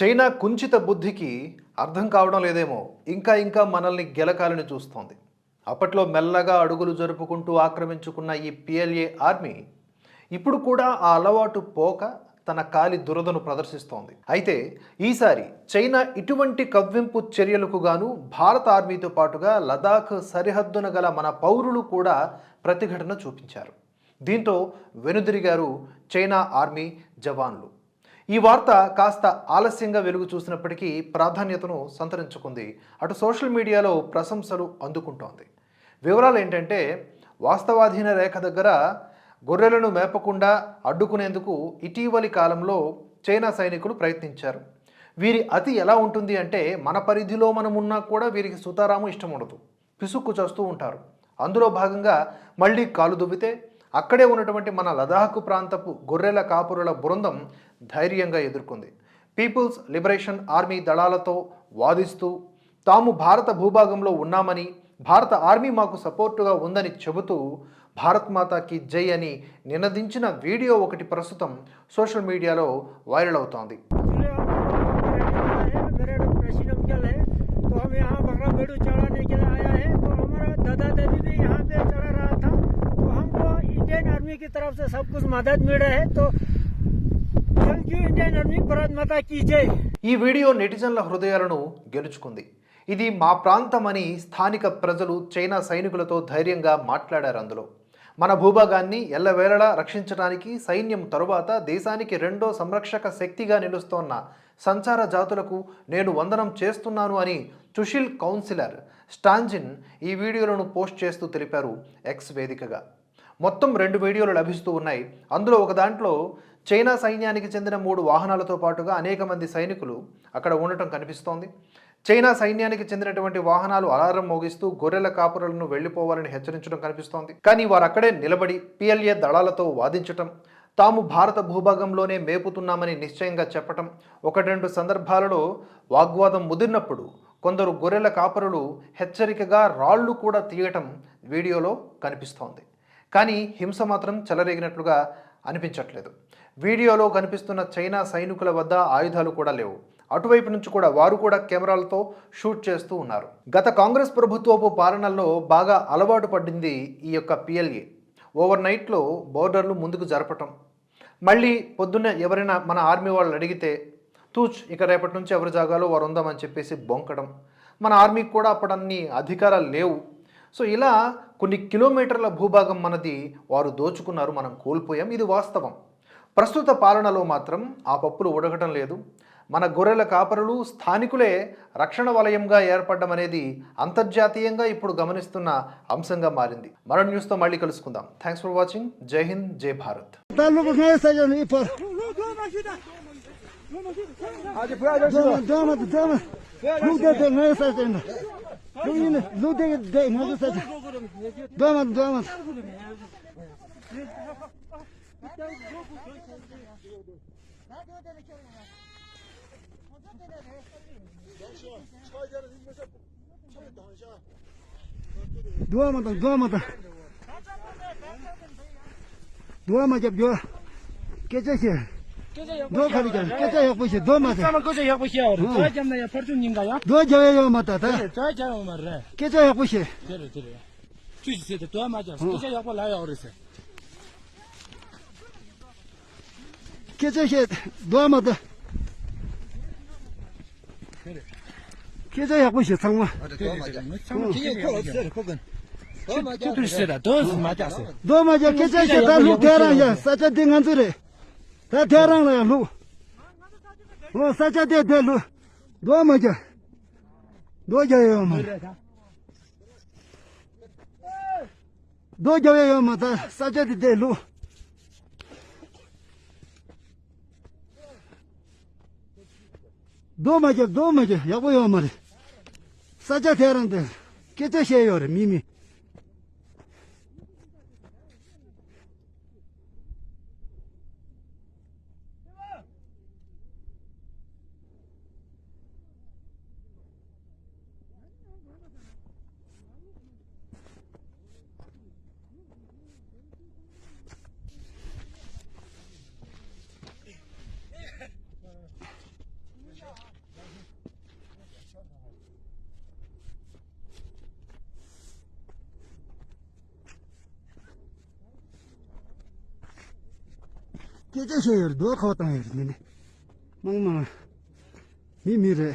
China కుంచిత బుద్ధికి అర్థం కావడం లేదేమో ఇంకా ఇంకా మనల్ని గెలకాలని చూస్తోంది. అప్పట్లో మెల్లగా అడుగులు జరుపుకుంటూ ఆక్రమించుకున్న ఈ పిఎల్ఏ ఆర్మీ ఇప్పుడు కూడా ఆ అలవాటు పోక తన కాలి దురదను ప్రదర్శిస్తోంది. అయితే ఈసారి చైనా ఇటువంటి కవ్వింపు చర్యలకు గాను భారత ఆర్మీతో పాటుగా లదాఖ్ సరిహద్దున గల మన పౌరులు కూడా ప్రతిఘటన చూపించారు. దీంతో వెనుదిరిగారు చైనా ఆర్మీ జవాన్లు. ఈ వార్త కాస్త ఆలస్యంగా వెలుగు చూసినప్పటికీ ప్రాధాన్యతను సంతరించుకుంది. అటు సోషల్ మీడియాలో ప్రశంసలు అందుకుంటోంది. వివరాలు ఏంటంటే వాస్తవాధీన రేఖ దగ్గర గొర్రెలను మేపకుండా అడ్డుకునేందుకు ఇటీవలి కాలంలో చైనా సైనికులు ప్రయత్నించారు. వీరి అతి ఎలా ఉంటుంది అంటే మన పరిధిలో మనం ఉన్నా కూడా వీరికి సుతారాము ఇష్టం ఉండదు పిసుక్కు చేస్తూ ఉంటారు. అందులో భాగంగా మళ్ళీ కాలు దువ్వితే అక్కడే ఉన్నటువంటి మన లదాఖ్ ప్రాంతపు గొర్రెల కాపురుల బృందం ధైర్యంగా ఎదుర్కొంది పీపుల్స్ లిబరేషన్ ఆర్మీ దళాలతో వాదిస్తూ తాము భారత భూభాగంలో ఉన్నామని భారత ఆర్మీ మాకు సపోర్టుగా ఉందని చెబుతూ భారత్ మాతాకి జై అని నినదించిన వీడియో ఒకటి ప్రస్తుతం సోషల్ మీడియాలో వైరల్ అవుతోంది मेरे प्रेसिडेंट अंकल है तो हम यहाँ बकरा बेड़ू चढ़ाने के लिए आया है तो हमारा दादा दादी भी यहाँ पे चढ़ा रहा था तो हमको इंडियन आर्मी की तरफ से सब कुछ मदद मिल रहा है तो thank you Indian army Bharat Mata की जय ఈ వీడియో నెటిజన్ల హృదయాలను గెలుచుకుంది ఇది మా ప్రాంతమని స్థానిక ప్రజలు చైనా సైనికులతో ధైర్యంగా మాట్లాడారు అందులో మన భూభాగాన్ని ఎల్లవేళలా రక్షించడానికి సైన్యం తరువాత దేశానికి రెండో సంరక్షక శక్తిగా నిలుస్తోన్న సంచార జాతులకు నేను వందనం చేస్తున్నాను అని సుశీల్ కౌన్సిలర్ స్టాంజిన్ ఈ వీడియోలను పోస్ట్ చేస్తూ తెలిపారు ఎక్స్ వేదికగా మొత్తం రెండు వీడియోలు లభిస్తూ ఉన్నాయి. అందులో ఒక దాంట్లో చైనా సైన్యానికి చెందిన మూడు వాహనాలతో పాటుగా అనేక మంది సైనికులు అక్కడ ఉండటం కనిపిస్తోంది. చైనా సైన్యానికి చెందినటువంటి వాహనాలు అలారం మోగిస్తూ గొర్రెల కాపురలను వెళ్ళిపోవాలని హెచ్చరించడం కనిపిస్తోంది. కానీ వారు అక్కడే నిలబడి పిఎల్ఏ దళాలతో వాదించటం తాము భారత భూభాగంలోనే మేపుతున్నామని నిశ్చయంగా చెప్పటం ఒకటి రెండు సందర్భాలలో వాగ్వాదం ముదిరినప్పుడు కొందరు గొర్రెల కాపరులు హెచ్చరికగా రాళ్ళు కూడా తీయటం వీడియోలో కనిపిస్తోంది. కానీ హింస మాత్రం చెలరేగినట్లుగా అనిపించట్లేదు. వీడియోలో కనిపిస్తున్న చైనా సైనికుల వద్ద ఆయుధాలు కూడా లేవు. అటువైపు నుంచి కూడా వారు కూడా కెమెరాలతో షూట్ చేస్తూ ఉన్నారు. గత కాంగ్రెస్ ప్రభుత్వపు పాలనలో బాగా అలవాటు పడింది ఈ యొక్క పిఎల్ఏ. ఓవర్ నైట్లో బోర్డర్లు ముందుకు జరపటం. మళ్ళీ పొద్దున్న ఎవరైనా మన ఆర్మీ వాళ్ళు అడిగితే తూచ్ ఇక రేపటి నుంచి ఎవరి జాగాలో వారు ఉందామని చెప్పేసి బొంకడం. మన ఆర్మీకి కూడా అప్పుడు అన్ని అధికారాలు లేవు. సో ఇలా కొన్ని కిలోమీటర్ల భూభాగం మనది వారు దోచుకున్నారు మనం కోల్పోయాం. ఇది వాస్తవం. ప్రస్తుత పాలనలో మాత్రం ఆ పప్పులు ఉడకటం లేదు. మన గొర్రెల కాపరులు స్థానికులే రక్షణ వలయంగా ఏర్పడడం అనేది అంతర్జాతీయంగా ఇప్పుడు గమనిస్తున్న అంశంగా మారింది. మరో న్యూస్తో మళ్ళీ కలుసుకుందాం. థ్యాంక్స్ ఫర్ వాచింగ్ జై హింద్ జై Bharat. Yine lu de de ne olursa. Damat damat. Duamadan duamadan. Duamayacak diyor. Gece şey. 너 가리자. 깨자 약 보시. 너 맞아. 잠깐만 거저 약 보시. 저 잠나야 퍼준인가요? 너 저야 요 맞다. 저 저야 말래. 깨자 약 보시. 그래 그래. 주지 세대 또 맞아. 깨자 약 보라야 어르세. 깨자 너 맞다. 그래. 깨자 약 보시. 상마. 너 맞아. 상마 기계 거 없어. 거건. 너 맞아. 너 맞아. 깨자 약 다 루테라야. 사자 딩한즈레. Tā tērā nā lū. Lō sācā tē tē lū. Dō mā jā. Dō jā yō mā. Dō jā yō mā tā sācā tē tē lū. Dō mā jā, dō mā jā. Yā bō yō mā rī. Sācā tērā nā tē. Kēchā shē yō rī, mī mī. 깨져서 도 가왔다 해. 멍멍. 미미래.